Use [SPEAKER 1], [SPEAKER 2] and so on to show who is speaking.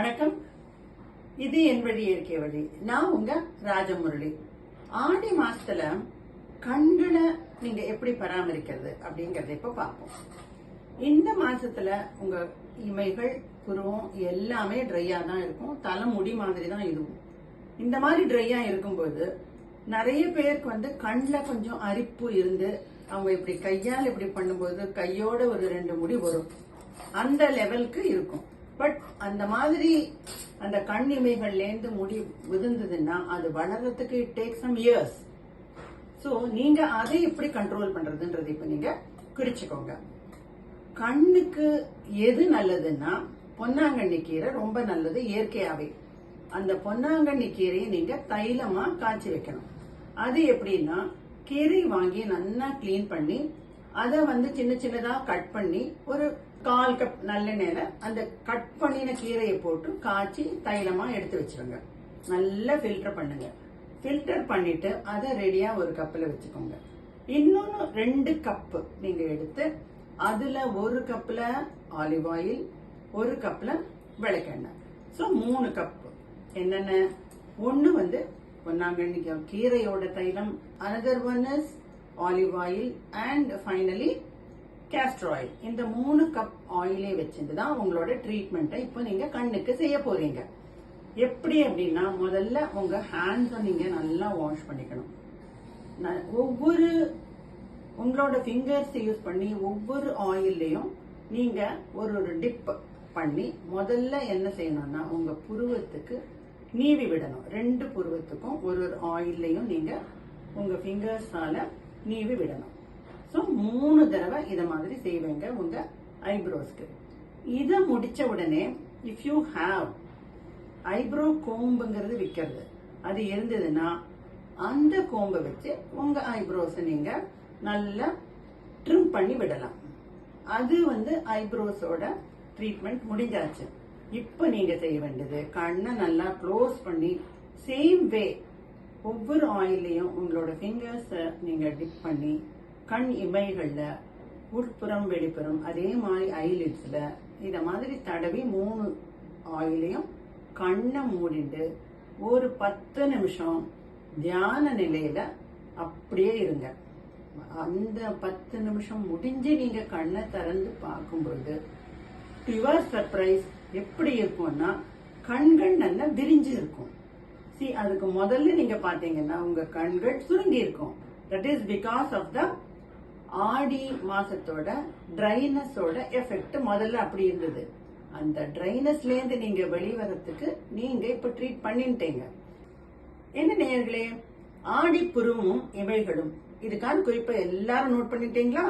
[SPEAKER 1] வணக்கம். இது என் வழி இயற்கை வழி. நான் உங்க ராஜமுரளி. ஆடி மாசத்துல கண்களை நீங்க எப்படி பராமரிக்கிறது அப்படிங்கறத இப்ப பார்ப்போம். இந்த மாசத்துல உங்க இமைகள் புருவம் எல்லாமே ட்ரையா தான் இருக்கும். தலைமுடி மாதிரி தான் இருக்கும் இந்த மாதிரி ட்ரையா இருக்கும்போது நிறைய பேருக்கு வந்து கண்ணில் கொஞ்சம் அரிப்பு இருந்து அவங்க இப்படி கையால் இப்படி பண்ணும்போது கையோட ஒரு ரெண்டு முடி வரும். அந்த லெவலுக்கு இருக்கும். பட் அந்த மாதிரி அந்த கண் இமைகள்லேருந்து முடி விழுந்ததுன்னா அது வளர்றதுக்கு it take some years so நீங்க அதை எப்படி கண்ட்ரோல் பண்றதுன்றது இப்போ நீங்க குறிச்சுக்கோங்க கண்ணுக்கு எது நல்லதுன்னா பொன்னாங்கண்ணி கீரை ரொம்ப நல்லது இயற்கையாவே. அந்த பொன்னாங்கண்ணி கீரையை நீங்க தைலமா காய்ச்சி வைக்கணும். அது எப்படின்னா கீரை வாங்கி நல்லா க்ளீன் பண்ணி அதை வந்து சின்ன சின்னதாக கட் பண்ணி ஒரு கால் கப் நல்லெண்ணெயில் அந்த கட் பண்ணின கீரையை போட்டு காய்ச்சி தைலமாக எடுத்து வச்சுருங்க. நல்லா ஃபில்டர் பண்ணுங்க. ஃபில்டர் பண்ணிட்டு அதை ரெடியாக ஒரு கப்பில் வச்சுக்கோங்க. இன்னொன்று ரெண்டு கப்பு நீங்கள் எடுத்து அதில் ஒரு கப்பில் ஆலிவ் ஆயில் ஒரு கப்பில் விளக்கெண்ணெய். ஸோ மூணு கப்பு என்னென்ன? ஒன்று வந்து பொன்னாங்கண்ணி கீரையோட தைலம் another one is olive oil and finally castor oil இந்த மூணு கப் ஆயிலே வச்சுட்டு தான் உங்களோட ட்ரீட்மெண்ட்டை இப்போ நீங்க கண்ணுக்கு செய்ய போறீங்க. எப்படி அப்படின்னா முதல்ல உங்க ஹேண்ட்ஸை நீங்க நல்லா வாஷ் பண்ணிக்கணும். ஒவ்வொரு உங்களோட ஃபிங்கர்ஸ் யூஸ் பண்ணி ஒவ்வொரு ஆயில்லையும் நீங்க ஒரு ஒரு டிப் பண்ணி முதல்ல என்ன செய்யணும்னா உங்க புருவத்துக்கு நீவி விடணும். ரெண்டு புருவத்துக்கும் ஒரு ஒரு ஆயில்லையும் நீங்க உங்க ஃபிங்கர்ஸால நீவி விடணும். ஸோ மூணு தடவை இதை மாதிரி செய்வீங்க உங்க ஐப்ரோஸ்க்கு. இதை முடிச்ச உடனே இஃப் யூ ஹாவ் ஐப்ரோ கோம்புங்கிறது விற்கிறது. அது இருந்ததுன்னா அந்த கோம்பை வச்சு உங்க ஐப்ரோஸை நீங்க நல்லா ட்ரிம் பண்ணி விடலாம். அது வந்து ஐப்ரோஸோட ட்ரீட்மெண்ட் முடிஞ்சாச்சு. இப்போ நீங்க செய்ய வேண்டியது கண்ணை நல்லா க்ளோஸ் பண்ணி சேம் வே ஒவ்வொரு ஆயிலையும் உங்களோட ஃபிங்கர்ஸை நீங்கள் டிப் பண்ணி கண் இமைகளில் உட்புறம் வெளிப்புறம் அதே மாதிரி ஐலிட்ஸில் இதை மாதிரி தடவி மூணு ஆயிலையும் கண்ணை மூடிட்டு ஒரு பத்து நிமிஷம் தியான நிலையில அப்படியே இருங்க. அந்த பத்து நிமிஷம் முடிஞ்சு நீங்க கண்ணை திறந்து பார்க்கும்பொழுது யுவர் சர்ப்ரைஸ் எப்படி இருக்கும்னா கண்கள் நல்லா விரிஞ்சு இருக்கும். சி அதுக்கு முதல்ல நீங்க பாத்தீங்கன்னா உங்க கண்கள் சுருங்கி இருக்கும் that is because of the Aadi மாசத்தோட ட்ரைனஸோட effect முதல்ல அப்படி இருந்தது. அந்த ட்ரைனஸ்ல இருந்து நீங்க வெளிவரத்துக்கு நீங்க இப்ப ட்ரீட் பண்ணிட்டீங்க. என்ன நேயர்களே? ஆடி புருவமும் இவைகளும். இதுக்கான குறிப்பை எல்லாரும் நோட் பண்ணிட்டீங்களா?